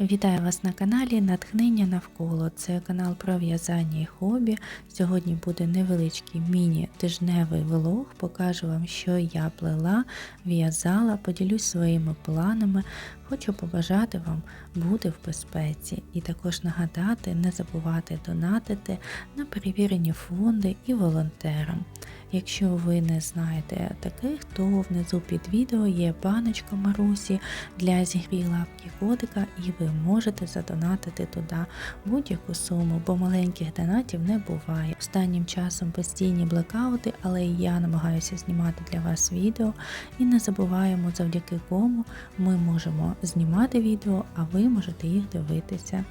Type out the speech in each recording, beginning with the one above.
Вітаю вас на каналі Натхнення навколо. Це канал про в'язання і хобі. Сьогодні буде невеличкий міні-тижневий влог. Покажу вам, що я плела, в'язала, поділюсь своїми планами. Хочу побажати вам бути в безпеці і також нагадати, не забувати донатити на перевірені фонди і волонтерам. Якщо ви не знаєте таких, то внизу під відео є баночка Марусі для зігрій лапки котика, і ви можете задонатити туди будь-яку суму, бо маленьких донатів не буває. Останнім часом постійні блекаути, але я намагаюся знімати для вас відео. І не забуваємо, завдяки кому ми можемо знімати відео, а ви можете їх дивитися.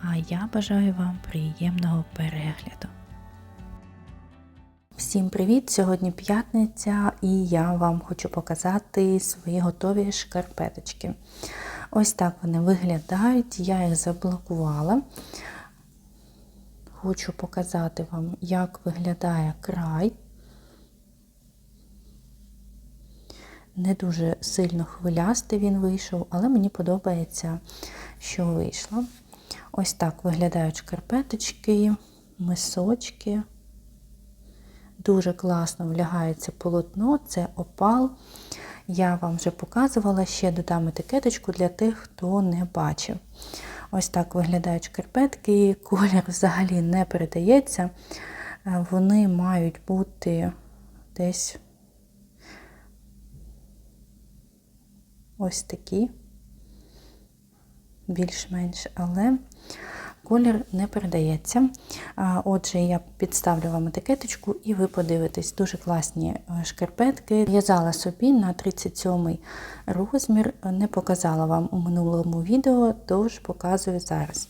А я бажаю вам приємного перегляду. Всім привіт! Сьогодні п'ятниця і я вам хочу показати свої готові шкарпеточки. Ось так вони виглядають, я їх заблокувала. Хочу показати вам, як виглядає край. Не дуже сильно хвилястий він вийшов, але мені подобається, що вийшло. Ось так виглядають шкарпеточки, мисочки. Дуже класно влягається полотно, це опал. Я вам вже показувала, ще додам етикеточку для тих, хто не бачив. Ось так виглядають шкарпетки, колір взагалі не передається. Вони мають бути десь ось такі, більш-менш, але колір не передається. Отже, я підставлю вам етикеточку і ви подивитесь. Дуже класні шкарпетки. В'язала собі на 37 розмір, не показала вам у минулому відео, тож показую зараз.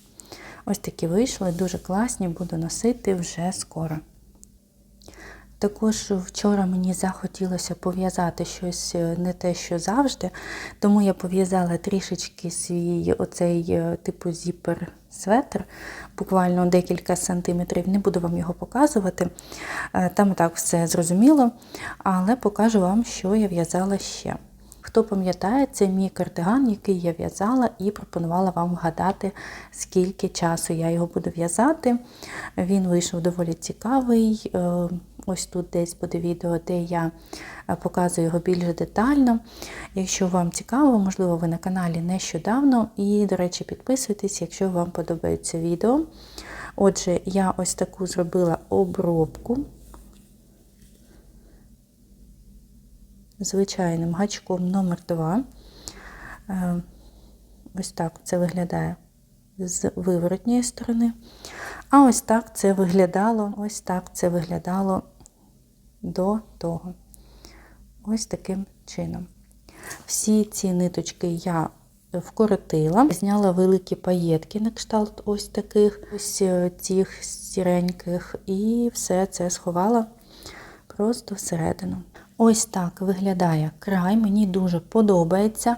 Ось такі вийшли, дуже класні, буду носити вже скоро. Також вчора мені захотілося пов'язати щось не те, що завжди, тому я пов'язала трішечки свій оцей типу зіпер светр, буквально декілька сантиметрів, не буду вам його показувати. Там так все зрозуміло, але покажу вам, що я в'язала ще. Хто пам'ятає, це мій кардиган, який я в'язала, і пропонувала вам вгадати, скільки часу я його буду в'язати. Він вийшов доволі цікавий. Ось тут десь буде відео, де я показую його більш детально. Якщо вам цікаво, можливо, ви на каналі нещодавно. І, до речі, підписуйтесь, якщо вам подобається відео. Отже, я ось таку зробила обробку звичайним гачком номер 2 Ось так це виглядає з виворотньої сторони. А ось так це виглядало, ось так це виглядало до того. Ось таким чином. Всі ці ниточки я вкоротила, зняла великі паєтки на кшталт ось таких, ось е, цих сіреньких, і все це сховала просто всередину. Ось так виглядає край, мені дуже подобається.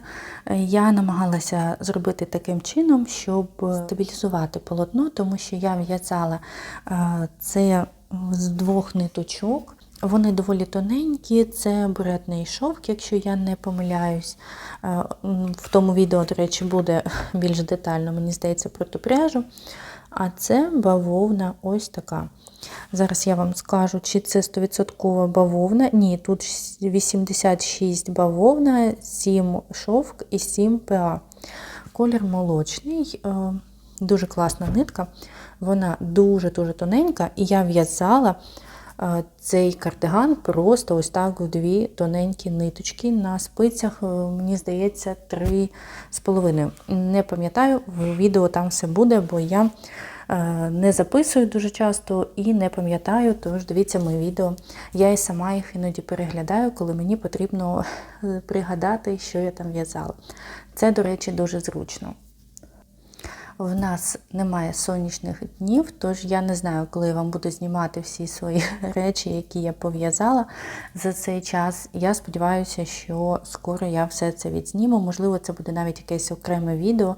Я намагалася зробити таким чином, щоб стабілізувати полотно, тому що я в'язала е, це з двох ниточок. Вони доволі тоненькі, це буретний шовк, якщо я не помиляюсь. Е, в тому відео, до речі, буде більш детально, мені здається, про ту пряжу. А це бавовна ось така. Зараз я вам скажу, чи це 100% бавовна. Ні, тут 86 бавовна, 7 шовк і 7 ПА. Колір молочний, е, дуже класна нитка. Вона дуже-дуже тоненька, і я в'язала цей кардиган просто ось так в дві тоненькі ниточки. На спицях, е, мені здається, три з половиною. Не пам'ятаю, в відео там все буде, бо я е, не записую дуже часто і не пам'ятаю, тож дивіться моє відео. Я і сама їх іноді переглядаю, коли мені потрібно е, пригадати, що я там в'язала. Це, до речі, дуже зручно. В нас немає сонячних днів, тож я не знаю, коли я вам буду знімати всі свої речі, які я пов'язала за цей час. Я сподіваюся, що скоро я все це відзніму. Можливо, це буде навіть якесь окреме відео,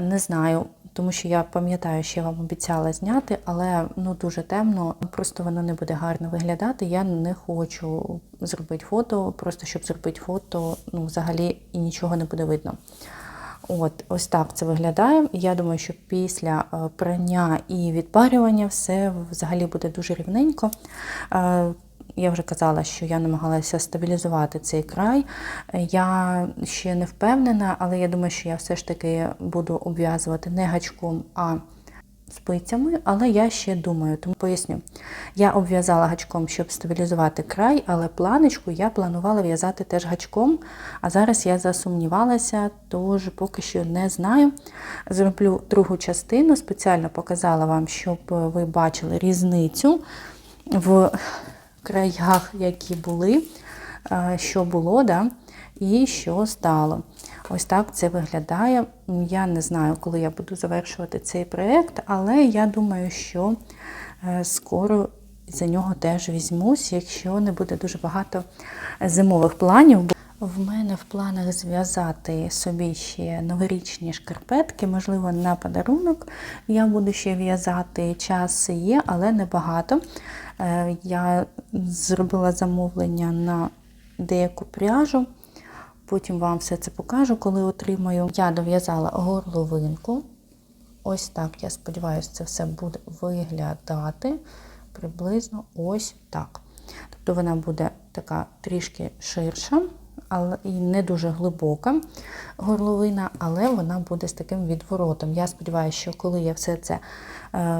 Не знаю, тому що я пам'ятаю, що я вам обіцяла зняти, але ну дуже темно, просто воно не буде гарно виглядати. Я не хочу зробити фото, просто щоб зробити фото, ну взагалі і нічого не буде видно. От, ось так це виглядає. Я думаю, що після е, прання і відпарювання все взагалі буде дуже рівненько. Е, Я вже казала, що я намагалася стабілізувати цей край. Я ще не впевнена, але я думаю, що я все ж таки буду обв'язувати не гачком, а спицями, але я ще думаю, тому поясню. Я обв'язала гачком, щоб стабілізувати край, але планочку я планувала в'язати теж гачком. А зараз я засумнівалася, тож поки що не знаю. Зроблю другу частину, спеціально показала вам, щоб ви бачили різницю в краях, які були, е, що було, да, і що стало. Ось так це виглядає. Я не знаю, коли я буду завершувати цей проєкт, але я думаю, що е, скоро за нього теж візьмусь, якщо не буде дуже багато зимових планів. В мене в планах зв'язати собі ще новорічні шкарпетки, можливо, на подарунок. Я буду ще в'язати час є, але небагато. Е, Я зробила замовлення на деяку пряжу. Потім вам все це покажу, коли отримаю. Я дов'язала горловинку. Ось так, я сподіваюся, це все буде виглядати приблизно ось так. Тобто вона буде така трішки ширша, але і не дуже глибока горловина, але вона буде з таким відворотом. Я сподіваюся, що коли я все це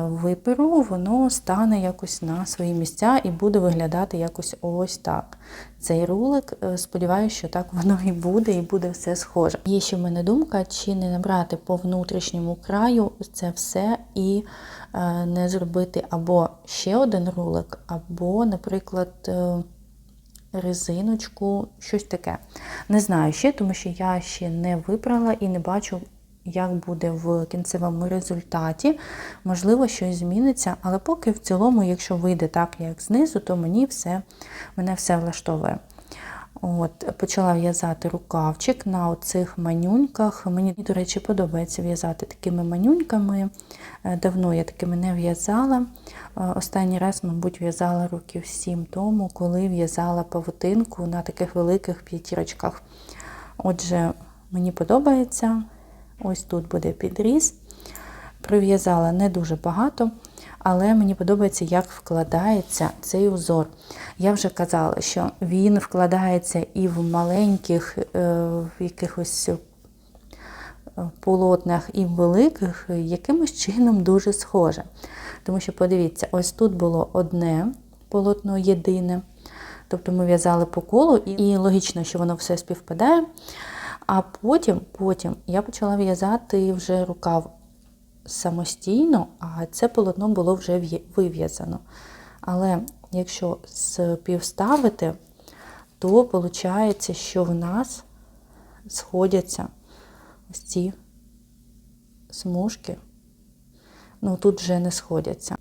виперу, воно стане якось на свої місця і буде виглядати якось ось так. Цей рулик, е, сподіваюся, що так воно і буде, і буде все схоже. Є ще в мене думка, чи не набрати по внутрішньому краю це все і е, не зробити або ще один рулик, або, наприклад, е, резиночку, щось таке. Не знаю ще, тому що я ще не вибрала і не бачу, як буде в кінцевому результаті. Можливо, щось зміниться, але поки в цілому, якщо вийде так, як знизу, то мені все, мене все влаштовує. От, Почала в'язати рукавчик на оцих манюньках. Мені, до речі, подобається в'язати такими манюньками. Е, Давно я такими не в'язала. Е, Останній раз, мабуть, в'язала років сім тому, коли в'язала павутинку на таких великих п'ятірочках. Отже, мені подобається. Ось тут буде підріз. Прив'язала не дуже багато, але мені подобається, як вкладається цей узор. Я вже казала, що він вкладається і в маленьких е, в якихось е, полотнах, і в великих, якимось чином дуже схоже. Тому що, подивіться, ось тут було одне полотно єдине. Тобто ми в'язали по колу, і логічно, що воно все співпадає. А потім, потім я почала в'язати вже рукав самостійно, а це полотно було вже вив'язано. Але якщо співставити, то виходить, що в нас сходяться ось ці смужки. Ну, тут вже не сходяться.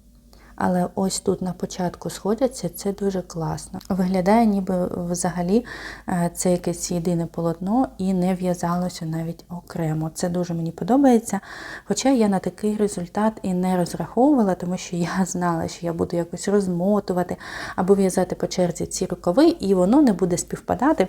Але ось тут на початку сходяться, це дуже класно. Виглядає, ніби взагалі е, це якесь єдине полотно і не в'язалося навіть окремо. Це дуже мені подобається. Хоча я на такий результат і не розраховувала, тому що я знала, що я буду якось розмотувати або в'язати по черзі ці рукави, і воно не буде співпадати.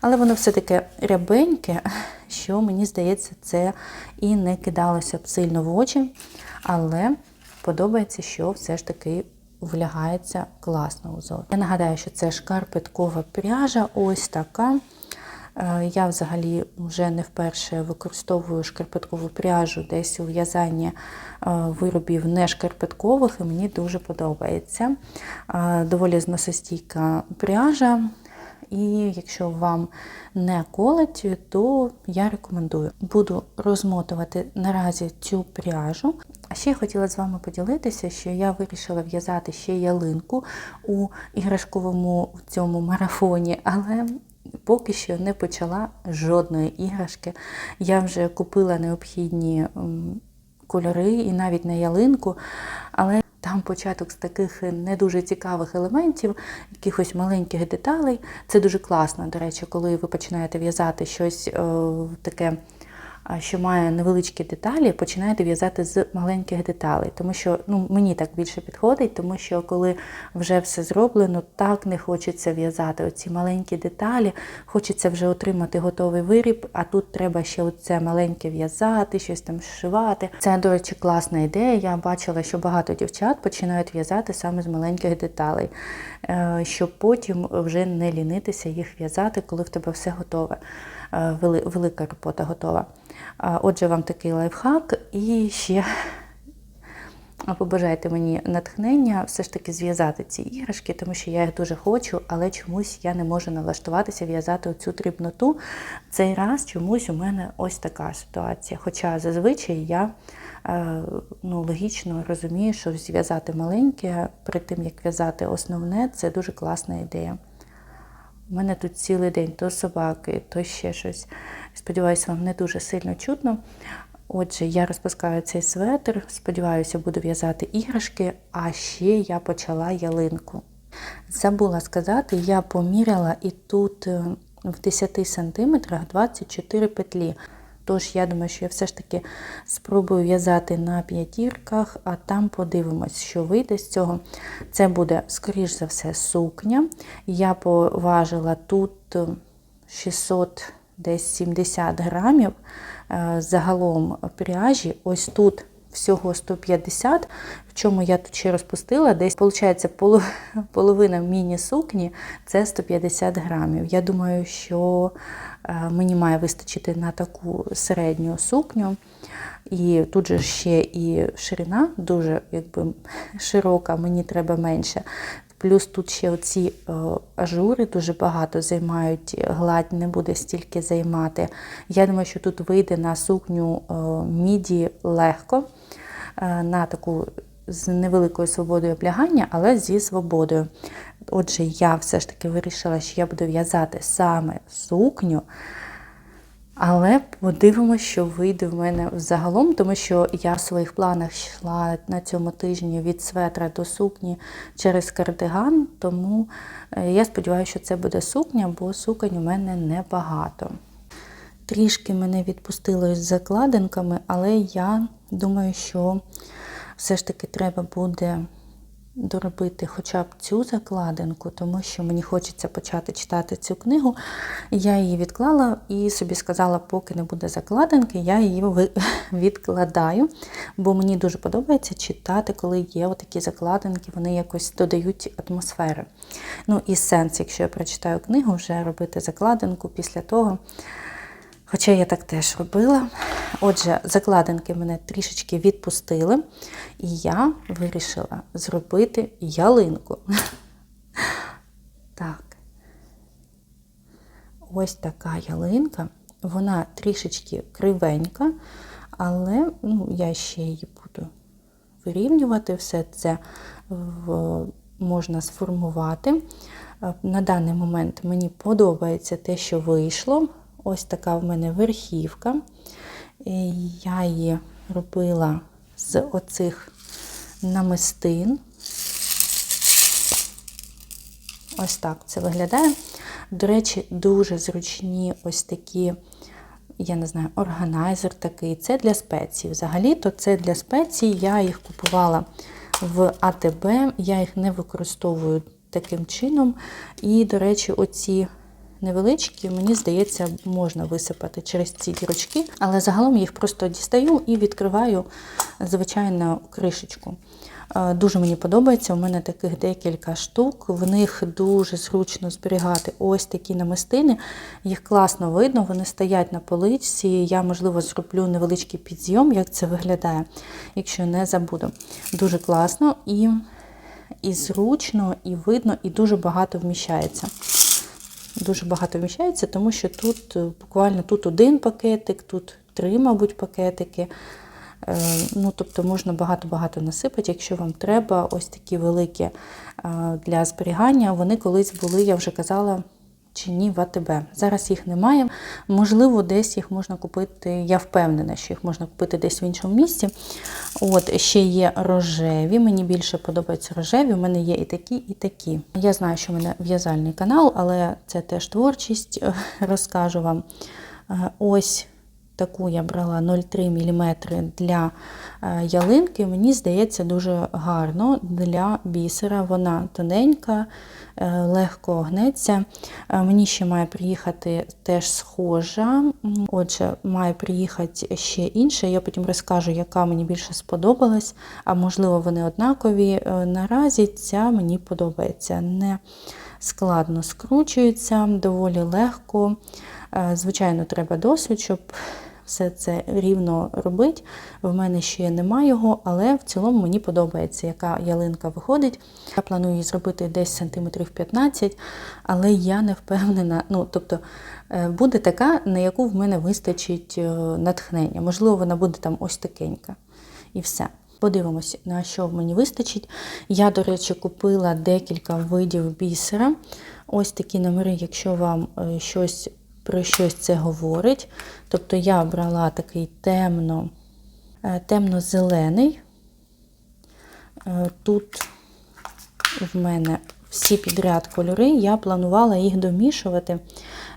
Але воно все таке рябеньке, що мені здається, це і не кидалося б сильно в очі. Але подобається, що все ж таки влягається класно узор. Я нагадаю, що це шкарпеткова пряжа, ось така. Е, Я взагалі вже не вперше використовую шкарпеткову пряжу десь у в'язанні е, виробів не шкарпеткових, і мені дуже подобається. Е, Доволі зносостійка пряжа. І якщо вам не колить, то я рекомендую. Буду розмотувати наразі цю пряжу. А ще я хотіла з вами поділитися, що я вирішила в'язати ще ялинку у іграшковому цьому марафоні, але поки що не почала жодної іграшки. Я вже купила необхідні кольори і навіть на ялинку, але там початок з таких не дуже цікавих елементів, якихось маленьких деталей. Це дуже класно, до речі, коли ви починаєте в'язати щось е, таке що має невеличкі деталі, починаєте в'язати з маленьких деталей. Тому що ну, мені так більше підходить, тому що коли вже все зроблено, так не хочеться в'язати. Оці маленькі деталі, хочеться вже отримати готовий виріб, а тут треба ще оце маленьке в'язати, щось там зшивати. Це, до речі, класна ідея. Я бачила, що багато дівчат починають в'язати саме з маленьких деталей, е, щоб потім вже не лінитися їх в'язати, коли в тебе все готове. Е, вели- Велика робота готова. Отже, вам такий лайфхак. І ще побажайте мені натхнення все ж таки зв'язати ці іграшки, тому що я їх дуже хочу, але чомусь я не можу налаштуватися в'язати оцю дрібноту. Цей раз чомусь у мене ось така ситуація. Хоча зазвичай я е, ну, логічно розумію, що зв'язати маленьке перед тим, як в'язати основне, це дуже класна ідея. У мене тут цілий день то собаки, то ще щось. Сподіваюся, вам не дуже сильно чутно. Отже, я розпускаю цей светр, сподіваюся, буду в'язати іграшки, а ще я почала ялинку. Забула сказати, я поміряла і тут е, в 10 сантиметрах 24 петлі. Тож я думаю, що я все ж таки спробую в'язати на п'ятірках, а там подивимось, що вийде з цього. Це буде, скоріш за все, сукня. Я поважила тут е, 600 десь 70 грамів. Е, Загалом пряжі, ось тут всього 150, в чому я тут ще розпустила, десь, виходить, половина міні-сукні це 150 грамів. Я думаю, що е, мені має вистачити на таку середню сукню. І тут же ще і ширина дуже якби, широка, мені треба менше. Плюс тут ще оці е, ажури дуже багато займають, гладь не буде стільки займати. Я думаю, що тут вийде на сукню е, міді легко, е, на таку з невеликою свободою облягання, але зі свободою. Отже, я все ж таки вирішила, що я буду в'язати саме сукню. Але подивимося, що вийде в мене взагалом, тому що я в своїх планах йшла на цьому тижні від светра до сукні через кардиган, тому е, я сподіваюся, що це буде сукня, бо суконь у мене небагато. Трішки мене відпустило із закладинками, але я думаю, що все ж таки треба буде доробити хоча б цю закладинку, тому що мені хочеться почати читати цю книгу. Я її відклала і собі сказала, поки не буде закладинки, я її відкладаю, бо мені дуже подобається читати, коли є отакі закладинки, вони якось додають атмосфери. Ну і сенс, якщо я прочитаю книгу, вже робити закладинку після того. Хоча я так теж робила. Отже, закладинки мене трішечки відпустили, і я вирішила зробити ялинку. Так. Ось така ялинка. Вона трішечки кривенька, але ну, я ще її буду вирівнювати. Все це в, можна сформувати. Е, На даний момент мені подобається те, що вийшло. Ось така в мене верхівка. І Я її робила з оцих намистин. Ось так це виглядає. До речі, дуже зручні ось такі, я не знаю, органайзер такий. Це для спецій. Взагалі-то це для спецій. Я їх купувала в АТБ, я їх не використовую таким чином. І, до речі, оці невеличкі, мені здається, можна висипати через ці дірочки, але загалом їх просто дістаю і відкриваю звичайно кришечку. Е, Дуже мені подобається. У мене таких декілька штук. В них дуже зручно зберігати ось такі намистини. Їх класно видно, вони стоять на поличці. Я, можливо, зроблю невеличкий підзйом, як це виглядає, якщо не забуду. Дуже класно і, і зручно, і видно, і дуже багато вміщається. Дуже багато вміщається, тому що тут е, буквально тут один пакетик, тут три, мабуть, пакетики. Е, Ну, тобто можна багато-багато насипати, якщо вам треба ось такі великі е, для зберігання. Вони колись були, я вже казала, чи ні, в АТБ. Зараз їх немає. Можливо, десь їх можна купити. Я впевнена, що їх можна купити десь в іншому місці. От ще є рожеві. Мені більше подобаються рожеві. У мене є і такі, і такі. Я знаю, що в мене в'язальний канал, але це теж творчість. Розкажу вам. Е, Ось таку я брала 0,3 мм для е, ялинки. Мені здається, дуже гарно для бісера. Вона тоненька, е, легко гнеться. Е, Мені ще має приїхати теж схожа. Отже, має приїхати ще інша. Я потім розкажу, яка мені більше сподобалась, а можливо, вони однакові. Наразі ця мені подобається. Не складно скручується, доволі легко. Звичайно, треба досвід, щоб все це рівно робити. В мене ще немає його, але в цілому мені подобається, яка ялинка виходить. Я планую її зробити десь сантиметрів 15, але я не впевнена. Ну, тобто е, буде така, на яку в мене вистачить е, натхнення. Можливо, вона буде там ось такенька. І все. Подивимося, на що мені вистачить. Я, до речі, купила декілька видів бісера. Ось такі номери, якщо вам е, щось про щось це говорить. Тобто я брала такий темно, е, темно-зелений. Е, Тут в мене всі підряд кольори, я планувала їх домішувати,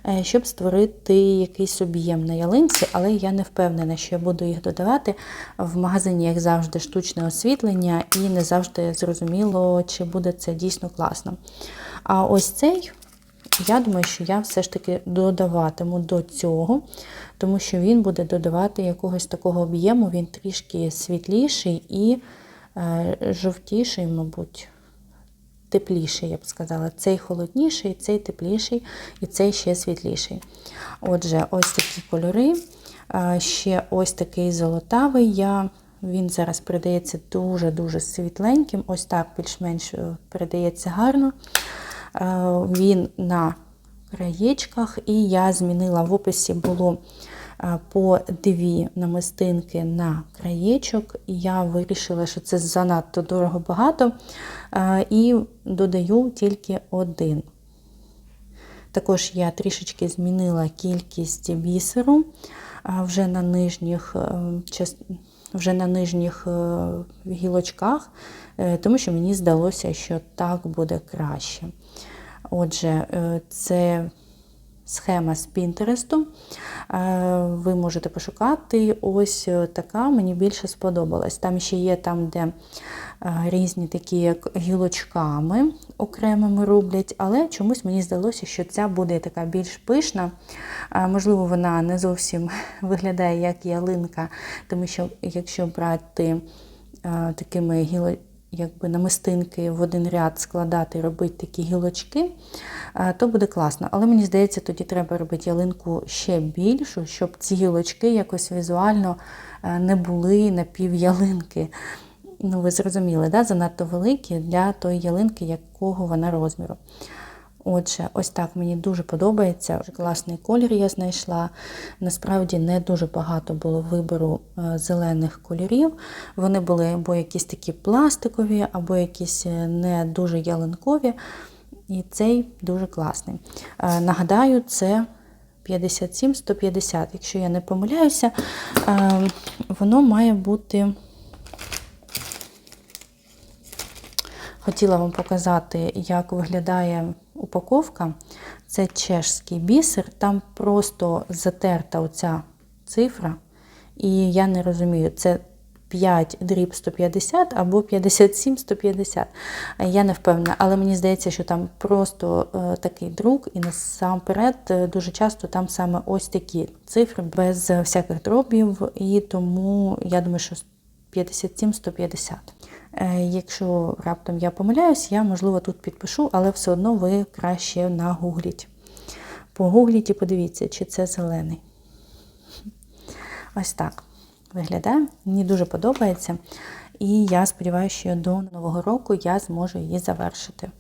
е, щоб створити якийсь об'єм на ялинці, але я не впевнена, що я буду їх додавати. В магазині, як завжди, штучне освітлення, і не завжди зрозуміло, чи буде це дійсно класно. А ось цей, я думаю, що я все ж таки додаватиму до цього, тому що він буде додавати якогось такого об'єму, він трішки світліший і е, жовтіший, мабуть тепліший, я б сказала. Цей холодніший, цей тепліший і цей ще світліший. Отже, ось такі кольори. А, Ще ось такий золотавий. Я, Він зараз передається дуже-дуже світленьким. Ось так більш-менш е, передається гарно. А, Він на краєчках, і я змінила в описі було по дві намистинки на краєчок. І я вирішила, що це занадто дорого багато, і додаю тільки один. Також я трішечки змінила кількість бісеру вже на нижніх, е, час- вже на нижніх е, гілочках, е, тому що мені здалося, що так буде краще. Отже, е, це схема з Пінтересту. Ви можете пошукати. Ось е, така мені більше сподобалась. Там ще є там, де е, різні такі як гілочками окремими роблять, але чомусь мені здалося, що ця буде така більш пишна. Можливо, вона не зовсім виглядає як ялинка, тому що якщо брати е, такими гілочками, якби намистинки в один ряд складати, робити такі гілочки, е, то буде класно. Але мені здається, тоді треба робити ялинку ще більшу, щоб ці гілочки якось візуально е, не були напівялинки. Ну, ви зрозуміли, да? занадто великі для тої ялинки, якого вона розміру. Отже, ось так мені дуже подобається. Класний колір я знайшла. Насправді не дуже багато було вибору е, зелених кольорів. Вони були або якісь такі пластикові, або якісь е, не дуже ялинкові. І цей дуже класний. Е, Нагадаю, це 57-150. Якщо я не помиляюся, воно має бути. Хотіла вам показати, як виглядає упаковка. Це чешський бісер, там просто затерта оця цифра. І я не розумію, це 5 дріб 150 або 57-150. Я не впевнена, але мені здається, що там просто е, такий друк, і насамперед е, дуже часто там саме ось такі цифри без всяких дробів, і тому я думаю, що 57-150. Е, Якщо раптом я помиляюсь, я, можливо, тут підпишу, але все одно ви краще нагугліть. Погугліть і подивіться, чи це зелений. Ось так виглядає. Мені дуже подобається. І я сподіваюся, що до Нового року я зможу її завершити.